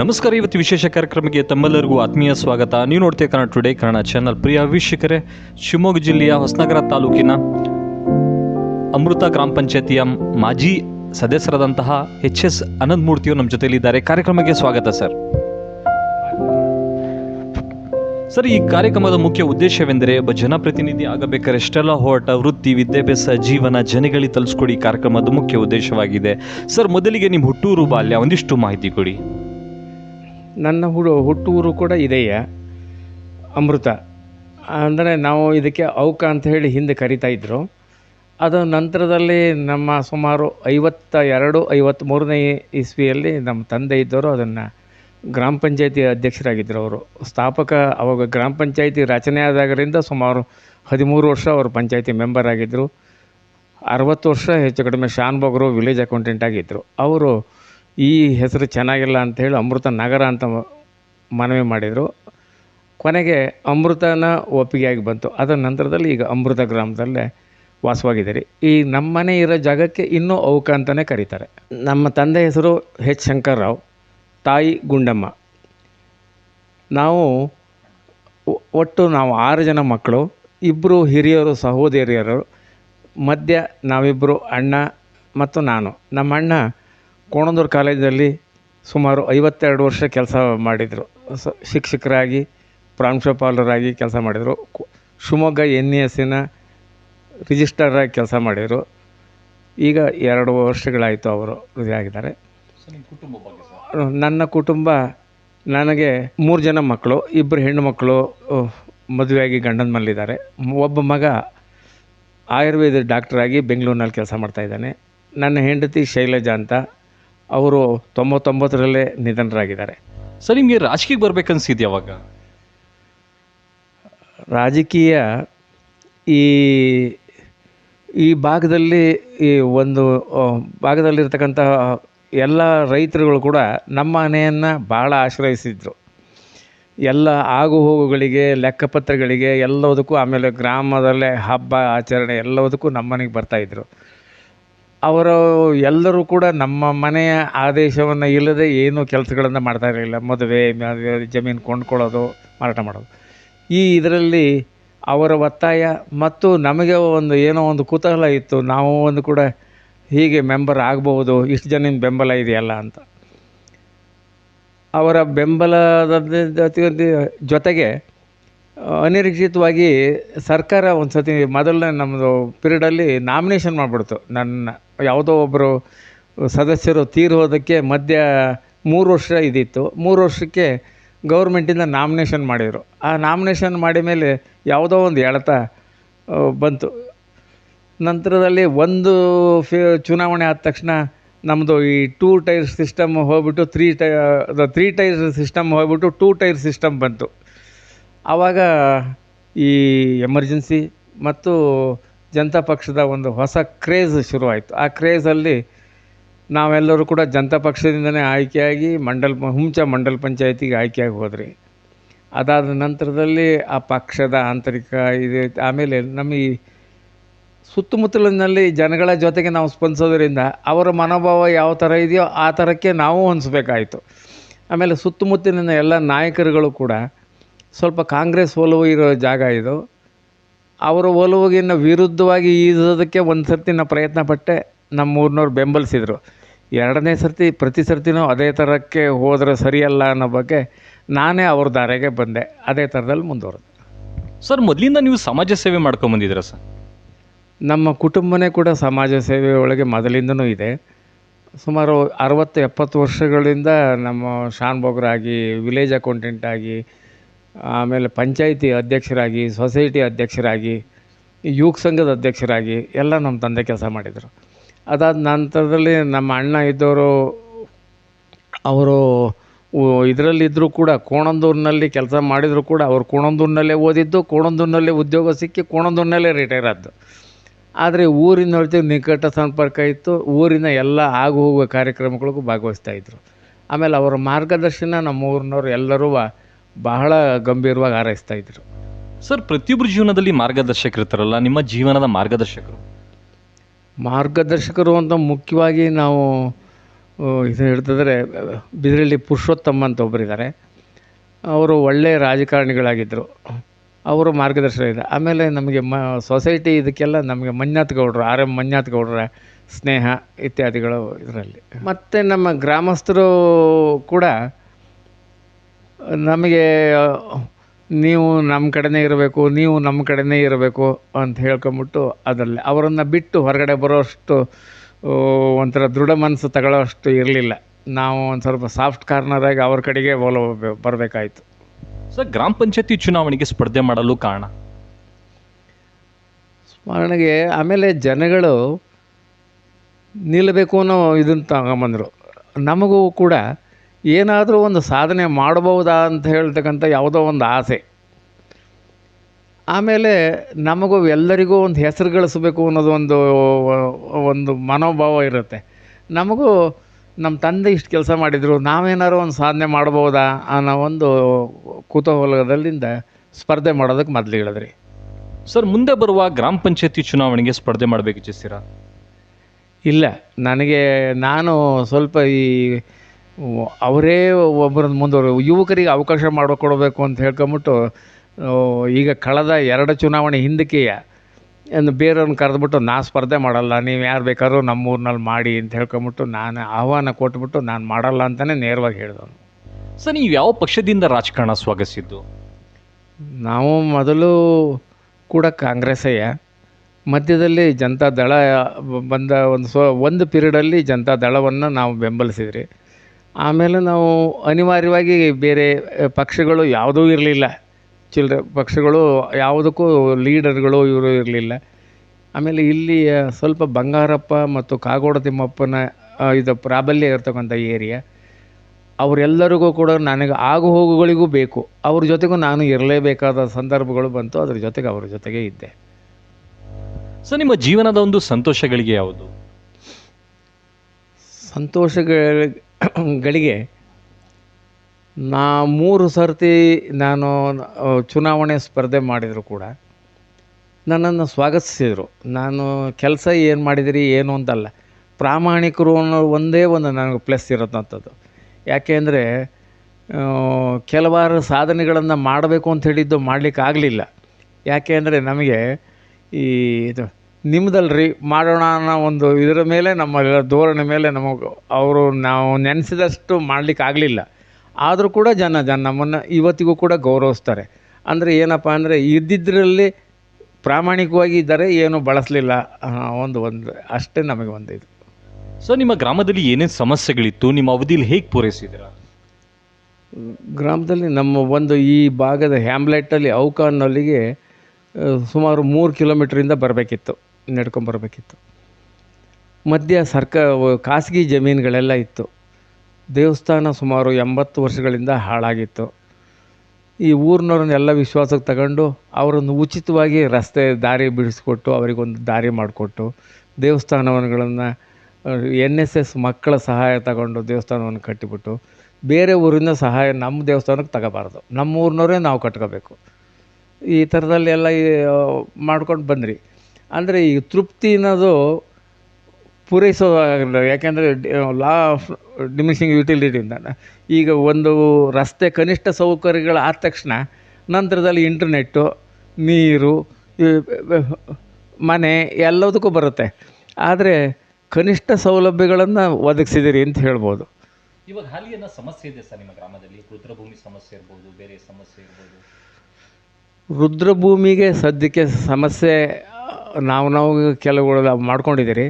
ನಮಸ್ಕಾರ, ಇವತ್ತು ವಿಶೇಷ ಕಾರ್ಯಕ್ರಮಕ್ಕೆ ತಮ್ಮೆಲ್ಲರಿಗೂ ಆತ್ಮೀಯ ಸ್ವಾಗತ. ನೀವು ನೋಡ್ತೀವಿ ಕನ್ನಡ ಟುಡೇ ಕನ್ನಡ ಚಾನಲ್ ಪ್ರಿಯ ವೀಕ್ಷಕರೇ, ಶಿವಮೊಗ್ಗ ಜಿಲ್ಲೆಯ ಹೊಸನಗರ ತಾಲೂಕಿನ ಅಮೃತ ಗ್ರಾಮ ಪಂಚಾಯತಿಯ ಮಾಜಿ ಸದಸ್ಯರಾದಂತಹ ಎಚ್ ಎಸ್ ಅನಂತಮೂರ್ತಿಯವರು ನಮ್ಮ ಜೊತೆಯಲ್ಲಿದ್ದಾರೆ. ಕಾರ್ಯಕ್ರಮಕ್ಕೆ ಸ್ವಾಗತ, ಸರ್. ಸರ್, ಈ ಕಾರ್ಯಕ್ರಮದ ಮುಖ್ಯ ಉದ್ದೇಶವೆಂದರೆ ಒಬ್ಬ ಜನಪ್ರತಿನಿಧಿ ಆಗಬೇಕಾದ್ರೆ ಎಷ್ಟೆಲ್ಲ ಹೋರಾಟ, ವೃತ್ತಿ, ವಿದ್ಯಾಭ್ಯಾಸ, ಜೀವನ, ಜನಗಳಿಗೆ ತಲುಸ್ಕೊಡಿ ಕಾರ್ಯಕ್ರಮದ ಮುಖ್ಯ ಉದ್ದೇಶವಾಗಿದೆ. ಸರ್, ಮೊದಲಿಗೆ ನಿಮ್ಮ ಹುಟ್ಟೂರು ಬಾಲ್ಯ ಒಂದಿಷ್ಟು ಮಾಹಿತಿ ಕೊಡಿ. ನನ್ನ ಹುಡು ಹುಟ್ಟೂರು ಕೂಡ ಇದೆಯಾ? ಅಮೃತ. ಅಂದರೆ ನಾವು ಇದಕ್ಕೆ ಔಕ ಅಂತ ಹೇಳಿ ಹಿಂದೆ ಕರಿತಾ ಇದ್ದರು ಅದು ನಂತರದಲ್ಲಿ ನಮ್ಮ ಸುಮಾರು ಐವತ್ತ ಎರಡು ಐವತ್ತ್ಮೂರನೇ ಇಸ್ವಿಯಲ್ಲಿ ನಮ್ಮ ತಂದೆ ಇದ್ದವರು ಅದನ್ನು ಗ್ರಾಮ ಪಂಚಾಯತಿ ಅಧ್ಯಕ್ಷರಾಗಿದ್ದರು ಅವರು. ಸ್ಥಾಪಕ, ಅವಾಗ ಗ್ರಾಮ ಪಂಚಾಯತಿ ರಚನೆ ಆದಾಗರಿಂದ ಸುಮಾರು ಹದಿಮೂರು ವರ್ಷ ಅವರು ಪಂಚಾಯತಿ ಮೆಂಬರ್ ಆಗಿದ್ದರು. ಅರವತ್ತು ವರ್ಷ ಹೆಚ್ಚು ಕಡಿಮೆ ಶಾನ್ ಬಗ್ರು ವಿಲೇಜ್ ಅಕೌಂಟೆಂಟ್ ಆಗಿದ್ದರು. ಅವರು ಈ ಹೆಸರು ಚೆನ್ನಾಗಿಲ್ಲ ಅಂತ ಹೇಳಿ ಅಮೃತ ನಗರ ಅಂತ ಮನವಿ ಮಾಡಿದರು. ಕೊನೆಗೆ ಅಮೃತನ ಒಪ್ಪಿಗೆಯಾಗಿ ಬಂತು. ಅದರ ನಂತರದಲ್ಲಿ ಈಗ ಅಮೃತ ಗ್ರಾಮದಲ್ಲೇ ವಾಸವಾಗಿದ್ದೀರಿ. ಈ ನಮ್ಮನೆ ಇರೋ ಜಾಗಕ್ಕೆ ಇನ್ನೂ ಅವಕ ಅಂತಲೇ ಕರೀತಾರೆ. ನಮ್ಮ ತಂದೆ ಹೆಸರು ಎಚ್ ಶಂಕರ್ರಾವ್ ತಾಯಿ ಗುಂಡಮ್ಮ. ನಾವು ಒಟ್ಟು ನಾವು ಆರು ಜನ ಮಕ್ಕಳು ಇಬ್ಬರು ಹಿರಿಯರು, ಸಹೋದರಿಯರು, ಮಧ್ಯ ನಾವಿಬ್ಬರು ಅಣ್ಣ ಮತ್ತು ನಾನು. ನಮ್ಮ ಅಣ್ಣ ಕೋಣಂದೂರು ಕಾಲೇಜಲ್ಲಿ ಸುಮಾರು ಐವತ್ತೆರಡು ವರ್ಷ ಕೆಲಸ ಮಾಡಿದರು. ಸ ಶಿಕ್ಷಕರಾಗಿ ಪ್ರಾಂಶುಪಾಲರಾಗಿ ಕೆಲಸ ಮಾಡಿದರು. ಕು- ಶಿವಮೊಗ್ಗ ಎನ್ ಇ ಎಸ್ಸಿನ ರಿಜಿಸ್ಟರಾಗಿ ಕೆಲಸ ಮಾಡಿದರು. ಈಗ ಎರಡು ವರ್ಷಗಳಾಯಿತು ಅವರು ಆಗಿದ್ದಾರೆ. ನನ್ನ ಕುಟುಂಬ ನನಗೆ ಮೂರು ಜನ ಮಕ್ಕಳು ಇಬ್ಬರು ಹೆಣ್ಣು ಮಕ್ಕಳು ಮದುವೆಯಾಗಿ ಗಂಡನ ಮನೆಯಲ್ಲಿದ್ದಾರೆ. ಒಬ್ಬ ಮಗ ಆಯುರ್ವೇದ ಡಾಕ್ಟ್ರಾಗಿ ಬೆಂಗಳೂರಿನಲ್ಲಿ ಕೆಲಸ ಮಾಡ್ತಾಯಿದ್ದಾನೆ ನನ್ನ ಹೆಂಡತಿ ಶೈಲಜಾ ಅಂತ. ಅವರು ತೊಂಬತ್ತೊಂಬತ್ತರಲ್ಲೇ ನಿಧನರಾಗಿದ್ದಾರೆ. ಸರ್ ನಿಮಗೆ ರಾಜಕೀಯಕ್ಕೆ ಬರಬೇಕನ್ಸಿದ್ದು ಯಾವಾಗ ರಾಜಕೀಯ ಈ ಈ ಭಾಗದಲ್ಲಿ ಈ ಒಂದು ಭಾಗದಲ್ಲಿರ್ತಕ್ಕಂತಹ ಭಾಗದಲ್ಲಿರ್ತಕ್ಕಂಥ ಎಲ್ಲ ರೈತರುಗಳು ಕೂಡ ನಮ್ಮ ಮನೆಯನ್ನು ಭಾಳ ಆಶ್ರಯಿಸಿದ್ರು. ಎಲ್ಲ ಆಗು ಹೋಗುಗಳಿಗೆ ಲೆಕ್ಕಪತ್ರಗಳಿಗೆ ಎಲ್ಲದಕ್ಕೂ ಆಮೇಲೆ ಗ್ರಾಮದಲ್ಲೇ ಹಬ್ಬ ಆಚರಣೆ ಎಲ್ಲದಕ್ಕೂ ನಮ್ಮ ಮನೆಗೆ ಬರ್ತಾಯಿದ್ರು ಅವರು ಎಲ್ಲರೂ ಕೂಡ ನಮ್ಮ ಮನೆಯ ಆದೇಶವನ್ನು ಇಲ್ಲದೆ ಏನೂ ಕೆಲಸಗಳನ್ನು ಮಾಡ್ತಾ ಇರಲಿಲ್ಲ. ಮದುವೆ ಜಮೀನು ಕೊಂಡ್ಕೊಳ್ಳೋದು, ಮಾರಾಟ ಮಾಡೋದು. ಈ ಇದರಲ್ಲಿ ಅವರ ಒತ್ತಾಯ ಮತ್ತು ನಮಗೆ ಒಂದು ಏನೋ ಒಂದು ಕುತೂಹಲ ಇತ್ತು. ನಾವು ಒಂದು ಕೂಡ ಹೀಗೆ ಮೆಂಬರ್ ಆಗ್ಬೋದು ಇಷ್ಟು ಜನಿನ ಬೆಂಬಲ ಇದೆಯಲ್ಲ ಅಂತ. ಅವರ ಬೆಂಬಲದ ಜೊತೆ- ಜೊತೆಗೆ, ಅನಿರೀಕ್ಷಿತವಾಗಿ ಸರ್ಕಾರ ಒಂದು ಸತಿ ಮೊದಲನೇ ನಮ್ಮದು ಪೀರಿಯಡಲ್ಲಿ ನಾಮಿನೇಷನ್ ಮಾಡಿಬಿಡ್ತು ನನ್ನ ಯಾವುದೋ ಒಬ್ಬರು ಸದಸ್ಯರು ತೀರೋದಕ್ಕೆ ಮಧ್ಯ ಮೂರು ವರ್ಷ ಇದಿತ್ತು. ಮೂರು ವರ್ಷಕ್ಕೆ ಗೌರ್ಮೆಂಟಿಂದ ನಾಮಿನೇಷನ್ ಮಾಡಿದರು. ಆ ನಾಮಿನೇಷನ್ ಮಾಡಿದ ಮೇಲೆ ಯಾವುದೋ ಒಂದು ಎಳೆತ ಬಂತು. ನಂತರದಲ್ಲಿ ಒಂದು ಫಿ, ಚುನಾವಣೆ ಆದ ತಕ್ಷಣ ನಮ್ಮದು ಈ ಟೂ ಟೈರ್ ಸಿಸ್ಟಮ್ ಹೋಗ್ಬಿಟ್ಟು three tie three tier system ಹೋಗ್ಬಿಟ್ಟು ಟೂ ಟೈರ್ ಸಿಸ್ಟಮ್ ಬಂತು. ಆವಾಗ ಈ ಎಮರ್ಜೆನ್ಸಿ ಮತ್ತು ಜನತಾ ಪಕ್ಷದ ಒಂದು ಹೊಸ ಕ್ರೇಜ್ ಶುರುವಾಯಿತು. ಆ ಕ್ರೇಜಲ್ಲಿ ನಾವೆಲ್ಲರೂ ಕೂಡ ಜನತಾ ಪಕ್ಷದಿಂದನೇ ಆಯ್ಕೆಯಾಗಿ ಮಂಡಲ್ ಹುಂಚ ಮಂಡಲ್ ಪಂಚಾಯತಿಗೆ ಆಯ್ಕೆಯಾಗಿ ಹೋದ್ರಿ. ಅದಾದ ನಂತರದಲ್ಲಿ ಆ ಪಕ್ಷದ ಆಂತರಿಕ ಇದು ಆಮೇಲೆ ನಮ್ಮ ಈ ಸುತ್ತಮುತ್ತಲಿನಲ್ಲಿ ಜನಗಳ ಜೊತೆಗೆ ನಾವು ಸ್ಪಂದಿಸೋದ್ರಿಂದ ಅವರ ಮನೋಭಾವ ಯಾವ ಥರ ಇದೆಯೋ ಆ ಥರಕ್ಕೆ ನಾವು ಹೊಂದಿಸ್ಬೇಕಾಯಿತು. ಆಮೇಲೆ ಸುತ್ತಮುತ್ತಲಿನ ಎಲ್ಲ ನಾಯಕರುಗಳು ಕೂಡ ಸ್ವಲ್ಪ ಕಾಂಗ್ರೆಸ್ ಒಲವು ಇರೋ ಜಾಗ ಇದು. ಅವರ ಒಲುವಿಗಿನ್ನ ವಿರುದ್ಧವಾಗಿ ಈಜೋದಕ್ಕೆ ಒಂದು ಸರ್ತಿ ನಾನು ಪ್ರಯತ್ನ ಪಟ್ಟೆ. ನಮ್ಮ ಊರಿನವ್ರು ಬೆಂಬಲಿಸಿದರು. ಎರಡನೇ ಸರ್ತಿ ಪ್ರತಿ ಸರ್ತಿನೂ ಅದೇ ಥರಕ್ಕೆ ಹೋದರೆ ಸರಿಯಲ್ಲ ಅನ್ನೋ ಬಗ್ಗೆ ನಾನೇ ಅವ್ರ ದಾರಿಗೆ ಬಂದೆ. ಅದೇ ಥರದಲ್ಲಿ ಮುಂದುವರೆದೆ. ಸರ್ ಮೊದಲಿಂದ ನೀವು ಸಮಾಜ ಸೇವೆ ಮಾಡ್ಕೊಂಬಂದಿದ್ದೀರ ಸರ್? ನಮ್ಮ ಕುಟುಂಬನೇ ಕೂಡ ಸಮಾಜ ಸೇವೆ ಒಳಗೆ ಮೊದಲಿಂದನೂ ಇದೆ. ಸುಮಾರು ಅರವತ್ತು ಎಪ್ಪತ್ತು ವರ್ಷಗಳಿಂದ ನಮ್ಮ ಶಾನ್ ಬೊಗ್ರಾಗಿ ವಿಲೇಜ್ ಅಕೌಂಟೆಂಟ್ ಆಗಿ ಆಮೇಲೆ ಪಂಚಾಯಿತಿ ಅಧ್ಯಕ್ಷರಾಗಿ, ಸೊಸೈಟಿ ಅಧ್ಯಕ್ಷರಾಗಿ, ಯುವಕ ಸಂಘದ ಅಧ್ಯಕ್ಷರಾಗಿ ಎಲ್ಲ ನಮ್ಮ ತಂದೆ ಕೆಲಸ ಮಾಡಿದರು. ಅದಾದ ನಂತರದಲ್ಲಿ ನಮ್ಮ ಅಣ್ಣ ಇದ್ದವರು, ಅವರು ಇದರಲ್ಲಿದ್ದರೂ ಕೂಡ ಕೋಣಂದೂರಿನಲ್ಲಿ ಕೆಲಸ ಮಾಡಿದರೂ ಕೂಡ ಅವರು ಕೋಣಂದೂರಿನಲ್ಲೇ ಓದಿದ್ದು, ಕೋಣಂದೂರಿನಲ್ಲೇ ಉದ್ಯೋಗ ಸಿಕ್ಕಿ ಕೋಣಂದೂರಿನಲ್ಲೇ ರಿಟೈರ್ ಆದ್ದು. ಆದರೆ ಊರಿನ ಜೊತೆ ನಿಕಟ ಸಂಪರ್ಕ ಇತ್ತು, ಊರಿನ ಎಲ್ಲ ಆಗು ಹೋಗುವ ಕಾರ್ಯಕ್ರಮಗಳಿಗೂ ಭಾಗವಹಿಸ್ತಾ ಇದ್ದರು ಆಮೇಲೆ ಅವರ ಮಾರ್ಗದರ್ಶನ ನಮ್ಮ ಊರಿನವ್ರು ಎಲ್ಲರೂ ಬಹಳ ಗಂಭೀರವಾಗಿ ಹಾರೈಸ್ತಾ ಇದ್ರು. ಸರ್ ಪ್ರತಿಯೊಬ್ಬರ ಜೀವನದಲ್ಲಿ ಮಾರ್ಗದರ್ಶಕರಿರ್ತಾರಲ್ಲ ನಿಮ್ಮ ಜೀವನದ ಮಾರ್ಗದರ್ಶಕರು? ಮಾರ್ಗದರ್ಶಕರು ಅಂತ ಮುಖ್ಯವಾಗಿ ನಾವು ಇದು ಹೇಳ್ತಿದ್ರೆ ಬಿದಿರಳ್ಳಿ ಪುರುಷೋತ್ತಮ ಅಂತ ಒಬ್ಬರಿದ್ದಾರೆ ಅವರು ಒಳ್ಳೆಯ ರಾಜಕಾರಣಿಗಳಾಗಿದ್ದರು ಅವರು ಮಾರ್ಗದರ್ಶನ ಇದೆ ಆಮೇಲೆ ನಮಗೆ ಮ ಸೊಸೈಟಿ ಇದಕ್ಕೆಲ್ಲ ನಮಗೆ ಮಂಜುನಾಥ್ ಗೌಡರು ಆರ್ ಎಂ ಮಂಜುನಾಥ್ ಗೌಡರ ಸ್ನೇಹ ಇತ್ಯಾದಿಗಳು ಇದರಲ್ಲಿ. ಮತ್ತು ನಮ್ಮ ಗ್ರಾಮಸ್ಥರು ಕೂಡ ನಮಗೆ ನೀವು ನಮ್ಮ ಕಡೆನೇ ಇರಬೇಕು ನೀವು ನಮ್ಮ ಕಡೆನೇ ಇರಬೇಕು ಅಂತ ಹೇಳ್ಕೊಂಬಿಟ್ಟು ಅದರಲ್ಲಿ. ಅವರನ್ನು ಬಿಟ್ಟು ಹೊರಗಡೆ ಬರೋಷ್ಟು ಒಂಥರ ದೃಢ ಮನಸ್ಸು ತಗೊಳ್ಳೋಷ್ಟು ಇರಲಿಲ್ಲ. ನಾವು ಒಂದು ಸ್ವಲ್ಪ ಸಾಫ್ಟ್ ಕಾರ್ನರಾಗಿ ಅವ್ರ ಕಡೆಗೆ ಒಲವು ಬರಬೇಕಾಯ್ತು. ಸರ್ ಗ್ರಾಮ ಪಂಚಾಯತಿ ಚುನಾವಣೆಗೆ ಸ್ಪರ್ಧೆ ಮಾಡಲು ಕಾರಣ? ಸ್ಮರಣೆಗೆ ಆಮೇಲೆ ಜನಗಳು ನಿಲ್ಲಬೇಕು ಅನ್ನೋ ಇದನ್ನು ತಗೊಂಬಂದರು. ನಮಗೂ ಕೂಡ ಏನಾದರೂ ಒಂದು ಸಾಧನೆ ಮಾಡಬಹುದಾ ಅಂತ ಹೇಳ್ತಕ್ಕಂಥ ಯಾವುದೋ ಒಂದು ಆಸೆ. ಆಮೇಲೆ ನಮಗೂ ಎಲ್ಲರಿಗೂ ಒಂದು ಹೆಸರು ಗಳಿಸ್ಬೇಕು ಅನ್ನೋದು ಒಂದು ಒಂದು ಮನೋಭಾವ ಇರುತ್ತೆ. ನಮಗೂ ನಮ್ಮ ತಂದೆ ಇಷ್ಟು ಕೆಲಸ ಮಾಡಿದರು ನಾವೇನಾದ್ರೂ ಒಂದು ಸಾಧನೆ ಮಾಡ್ಬೋದಾ ಅನ್ನೋ ಒಂದು ಕುತೂಹಲದಲ್ಲಿಂದ ಸ್ಪರ್ಧೆ ಮಾಡೋದಕ್ಕೆ ಮೊದಲು ಹೇಳಿದ್ರಿ. ಸರ್ ಮುಂದೆ ಬರುವ ಗ್ರಾಮ ಪಂಚಾಯತಿ ಚುನಾವಣೆಗೆ ಸ್ಪರ್ಧೆ ಮಾಡಬೇಕು ಇಚ್ಛಿಸ್ತೀರಾ ಇಲ್ಲ ನನಗೆ ನಾನು ಸ್ವಲ್ಪ ಈ ಅವರೇ ಒಬ್ಬರನ್ನ ಮುಂದುವರೆ ಯುವಕರಿಗೆ ಅವಕಾಶ ಮಾಡಿಕೊಡ್ಬೇಕು ಅಂತ ಹೇಳ್ಕೊಂಬಿಟ್ಟು ಈಗ ಕಳೆದ ಎರಡು ಚುನಾವಣೆ ಹಿಂದಕ್ಕೆಯ ಎಂದು ಬೇರೆಯವ್ರನ್ನ ಕರೆದ್ಬಿಟ್ಟು ನಾ ಸ್ಪರ್ಧೆ ಮಾಡಲ್ಲ ನೀವು ಯಾರು ಬೇಕಾದ್ರೂ ನಮ್ಮ ಊರಿನಲ್ಲಿ ಮಾಡಿ ಅಂತ ಹೇಳ್ಕೊಂಬಿಟ್ಟು ನಾನು ಆಹ್ವಾನ ಕೊಟ್ಬಿಟ್ಟು ನಾನು ಮಾಡಲ್ಲ ಅಂತಲೇ ನೇರವಾಗಿ ಹೇಳಿದವನು. ಸರ್ ನೀವು ಯಾವ ಪಕ್ಷದಿಂದ ರಾಜಕಾರಣ ಸ್ವಾಗತಿಸಿದ್ದು ನಾವು ಮೊದಲು ಕೂಡ ಕಾಂಗ್ರೆಸ್ಸಯ್ಯ ಮಧ್ಯದಲ್ಲಿ ಜನತಾ ದಳ ಬಂದ ಒಂದು ಸ್ವ ಒಂದು ಪೀರಿಯಡಲ್ಲಿ ಜನತಾ ದಳವನ್ನು ನಾವು ಬೆಂಬಲಿಸಿದ್ರಿ. ಆಮೇಲೆ ನಾವು ಅನಿವಾರ್ಯವಾಗಿ ಬೇರೆ ಪಕ್ಷಗಳು ಯಾವುದೂ ಇರಲಿಲ್ಲ. ಚಿಲ್ಲರೆ ಪಕ್ಷಗಳು ಯಾವುದಕ್ಕೂ ಲೀಡರ್ಗಳು ಇವರು ಇರಲಿಲ್ಲ. ಆಮೇಲೆ ಇಲ್ಲಿ ಸ್ವಲ್ಪ ಬಂಗಾರಪ್ಪ ಮತ್ತು ಕಾಗೋಡ ತಿಮ್ಮಪ್ಪನ ಇದು ಪ್ರಾಬಲ್ಯ ಇರ್ತಕ್ಕಂಥ ಏರಿಯಾ. ಅವರೆಲ್ಲರಿಗೂ ಕೂಡ ನನಗೆ ಆಗು ಹೋಗುಗಳಿಗೂ ಬೇಕು. ಅವ್ರ ಜೊತೆಗೂ ನಾನು ಇರಲೇಬೇಕಾದ ಸಂದರ್ಭಗಳು ಬಂತು. ಅದ್ರ ಜೊತೆಗೆ ಅವ್ರ ಜೊತೆಗೆ ಇದ್ದೆ. ಸೊ ನಿಮ್ಮ ಜೀವನದ ಒಂದು ಸಂತೋಷಗಳಿಗೆ ಯಾವುದು? ಸಂತೋಷಗಳಿಗೆ ನಾ ಮೂರು ಸರ್ತಿ ನಾನು ಚುನಾವಣೆ ಸ್ಪರ್ಧೆ ಮಾಡಿದರೂ ಕೂಡ ನನ್ನನ್ನು ಸ್ವಾಗತಿಸಿದರು. ನಾನು ಕೆಲಸ ಏನು ಮಾಡಿದಿರಿ, ಏನು ಅಂತಲ್ಲ. ಪ್ರಾಮಾಣಿಕರು ಅನ್ನೋ ಒಂದೇ ಒಂದು ನನಗೆ ಪ್ಲಸ್ ಇರೋದಂಥದ್ದು ಯಾಕೆ ಅಂದರೆ ಕೆಲವಾರು ಸಾಧನೆಗಳನ್ನು ಮಾಡಬೇಕು ಅಂತ ಹೇಳಿದ್ದು ಮಾಡಲಿಕ್ಕೆ ಆಗಲಿಲ್ಲ ಯಾಕೆ ಅಂದರೆ ನಮಗೆ ಈ ಇದು ನಿಮ್ಮದಲ್ರಿ ಮಾಡೋಣ ಅನ್ನೋ ಒಂದು ಇದರ ಮೇಲೆ ನಮ್ಮ ಧೋರಣೆ ಮೇಲೆ ನಮಗೆ ಅವರು ನಾವು ನೆನೆಸಿದಷ್ಟು ಮಾಡಲಿಕ್ಕೆ ಆಗಲಿಲ್ಲ. ಆದರೂ ಕೂಡ ಜನ ಜನ ನಮ್ಮನ್ನು ಇವತ್ತಿಗೂ ಕೂಡ ಗೌರವಿಸ್ತಾರೆ. ಅಂದರೆ ಏನಪ್ಪ ಅಂದರೆ ಇದ್ದಿದ್ದರಲ್ಲಿ ಪ್ರಾಮಾಣಿಕವಾಗಿ ಇದ್ದಾರೆ ಏನು ಬಳಸಲಿಲ್ಲ ಒಂದು ಒಂದು ಅಷ್ಟೇ ನಮಗೆ ಒಂದು ಇದು. ಸೊ ನಿಮ್ಮ ಗ್ರಾಮದಲ್ಲಿ ಏನೇನು ಸಮಸ್ಯೆಗಳಿತ್ತು? ನಿಮ್ಮ ಅವಧಿಯಲ್ಲಿ ಹೇಗೆ ಪೂರೈಸಿದ್ರ ಗ್ರಾಮದಲ್ಲಿ ನಮ್ಮ ಒಂದು ಈ ಭಾಗದ ಹ್ಯಾಮ್ಲೆಟ್ಟಲ್ಲಿ ಔಕಾನ್ನಲ್ಲಿಗೆ ಸುಮಾರು ಮೂರು ಕಿಲೋಮೀಟ್ರಿಂದ ಬರಬೇಕಿತ್ತು. ನಡ್ಕೊಂಬರ್ಬೇಕಿತ್ತು ಮಧ್ಯ ಸರ್ಕ ಖಾಸಗಿ ಜಮೀನುಗಳೆಲ್ಲ ಇತ್ತು. ದೇವಸ್ಥಾನ ಸುಮಾರು ಎಂಬತ್ತು ವರ್ಷಗಳಿಂದ ಹಾಳಾಗಿತ್ತು. ಈ ಊರಿನವ್ರನ್ನೆಲ್ಲ ವಿಶ್ವಾಸಕ್ಕೆ ತಗೊಂಡು ಅವರನ್ನು ಉಚಿತವಾಗಿ ರಸ್ತೆ ದಾರಿ ಬಿಡಿಸ್ಕೊಟ್ಟು ಅವರಿಗೊಂದು ದಾರಿ ಮಾಡಿಕೊಟ್ಟು ದೇವಸ್ಥಾನಗಳನ್ನು ಎನ್ ಎಸ್ ಎಸ್ ಮಕ್ಕಳ ಸಹಾಯ ತಗೊಂಡು ದೇವಸ್ಥಾನವನ್ನು ಕಟ್ಟಿಬಿಟ್ಟು ಬೇರೆ ಊರಿಂದ ಸಹಾಯ ನಮ್ಮ ದೇವಸ್ಥಾನಕ್ಕೆ ತಗೋಬಾರ್ದು. ನಮ್ಮ ಊರಿನವರೇ ನಾವು ಕಟ್ಕೋಬೇಕು. ಈ ಥರದಲ್ಲೆಲ್ಲ ಮಾಡ್ಕೊಂಡು ಬಂದ್ರಿ. ಅಂದರೆ ಈ ತೃಪ್ತಿ ಅನ್ನೋದು ಪೂರೈಸೋ ಯಾಕೆಂದರೆ ಲಾ ಆಫ್ ಡಿಮಿಷಿಂಗ್ ಯುಟಿಲಿಟಿಯಿಂದ ಈಗ ಒಂದು ರಸ್ತೆ ಕನಿಷ್ಠ ಸೌಕರ್ಯಗಳು ಆದ ತಕ್ಷಣ ನಂತರದಲ್ಲಿ ಇಂಟರ್ನೆಟ್ಟು ನೀರು ಮನೆ ಎಲ್ಲದಕ್ಕೂ ಬರುತ್ತೆ. ಆದರೆ ಕನಿಷ್ಠ ಸೌಲಭ್ಯಗಳನ್ನು ಒದಗಿಸಿದಿರಿ ಅಂತ ಹೇಳ್ಬೋದು. ಇವಾಗ ಹಾಲಿ ಏನೋ ಸಮಸ್ಯೆ ಇದೆ ಸರ್ ನಿಮ್ಮ ಗ್ರಾಮದಲ್ಲಿ. ರುದ್ರಭೂಮಿ ಸಮಸ್ಯೆ ಇರ್ಬೋದು ಬೇರೆ ಸಮಸ್ಯೆ ಇರ್ಬೋದು. ರುದ್ರಭೂಮಿಗೆ ಸದ್ಯಕ್ಕೆ ಸಮಸ್ಯೆ ನಾವು ನಾವು ಕೆಲವುಗಳು ಮಾಡ್ಕೊಂಡಿದ್ದೀರಿ.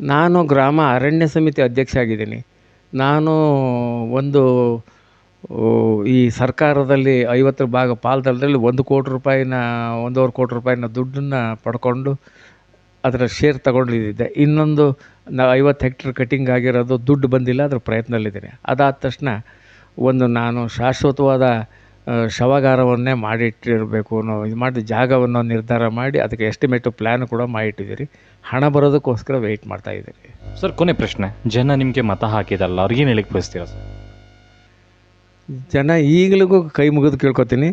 ನಾನು ಗ್ರಾಮ ಅರಣ್ಯ ಸಮಿತಿ ಅಧ್ಯಕ್ಷ ಆಗಿದ್ದೀನಿ ನಾನು ಒಂದು ಈ ಸರ್ಕಾರದಲ್ಲಿ ಐವತ್ತರ ಭಾಗ ಪಾಲ್ದಲ್ಲಿ ಒಂದು ಕೋಟಿ ರೂಪಾಯಿನ, ಒಂದೂವರೆ ಕೋಟಿ ರೂಪಾಯಿನ ದುಡ್ಡನ್ನು ಪಡ್ಕೊಂಡು ಅದರ ಶೇರ್ ತಗೊಂಡಿದ್ದೆ. ಇನ್ನೊಂದು ನಾ, ಐವತ್ತು ಹೆಕ್ಟರ್ ಕಟಿಂಗ್ ಆಗಿರೋದು ದುಡ್ಡು ಬಂದಿಲ್ಲ, ಅದ್ರ ಪ್ರಯತ್ನದಲ್ಲಿದ್ದೀನಿ. ಅದಾದ ತಕ್ಷಣ ಒಂದು ನಾನು ಶಾಶ್ವತವಾದ ಶವಾಗಾರವನ್ನೇ ಮಾಡಿಟ್ಟಿರಬೇಕು ಅನ್ನೋ ಇದು ಮಾಡಿ ಜಾಗವನ್ನು ನಿರ್ಧಾರ ಮಾಡಿ ಅದಕ್ಕೆ ಎಸ್ಟಿಮೇಟು ಪ್ಲ್ಯಾನ್ ಕೂಡ ಮಾಡಿಟ್ಟಿದ್ದೀರಿ. ಹಣ ಬರೋದಕ್ಕೋಸ್ಕರ ವೆಯ್ಟ್ ಮಾಡ್ತಾ ಇದ್ದೀರಿ. ಸರ್ ಕೊನೆ ಪ್ರಶ್ನೆ. ಜನ ನಿಮಗೆ ಮತ ಹಾಕಿದಲ್ಲ ಅವ್ರಿಗೇನು ಹೇಳಿಕ್ ಬಯಸ್ತೀರಾ ಸರ್? ಜನ ಈಗಲಿಗೂ ಕೈ ಮುಗಿದು ಕೇಳ್ಕೊತೀನಿ.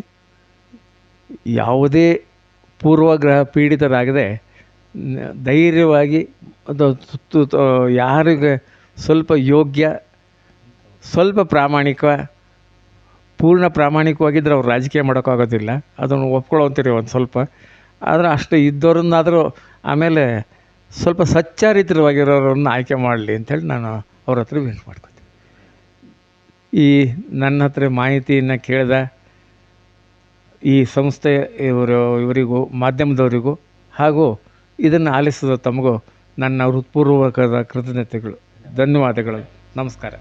ಯಾವುದೇ ಪೂರ್ವಗ್ರಹ ಪೀಡಿತರಾಗದೆ ಧೈರ್ಯವಾಗಿ ಯಾರಿಗೆ ಸ್ವಲ್ಪ ಯೋಗ್ಯ ಸ್ವಲ್ಪ ಪ್ರಾಮಾಣಿಕ ಪೂರ್ಣ ಪ್ರಾಮಾಣಿಕವಾಗಿದ್ದರೆ ಅವ್ರು ರಾಜಕೀಯ ಮಾಡೋಕ್ಕಾಗೋದಿಲ್ಲ. ಅದನ್ನು ಒಪ್ಕೊಳ್ಳೋಂತೀರಿ ಒಂದು ಸ್ವಲ್ಪ. ಆದರೆ ಅಷ್ಟು ಇದ್ದವ್ರನ್ನಾದರೂ ಆಮೇಲೆ ಸ್ವಲ್ಪ ಸಚ್ಚಾರಿತ್ರವಾಗಿರೋರನ್ನು ಆಯ್ಕೆ ಮಾಡಲಿ ಅಂಥೇಳಿ ನಾನು ಅವ್ರ ಹತ್ರ ವಿನಂತಿ ಮಾಡ್ಕೊತೀನಿ. ಈ ನನ್ನ ಹತ್ರ ಮಾಹಿತಿಯನ್ನು ಕೇಳಿದ ಈ ಸಂಸ್ಥೆ ಇವರು, ಇವರಿಗೂ, ಮಾಧ್ಯಮದವರಿಗೂ ಹಾಗೂ ಇದನ್ನು ಆಲಿಸಿದ ತಮಗೂ ನನ್ನ ಹೃತ್ಪೂರ್ವಕದ ಕೃತಜ್ಞತೆಗಳು. ಧನ್ಯವಾದಗಳು. ನಮಸ್ಕಾರ.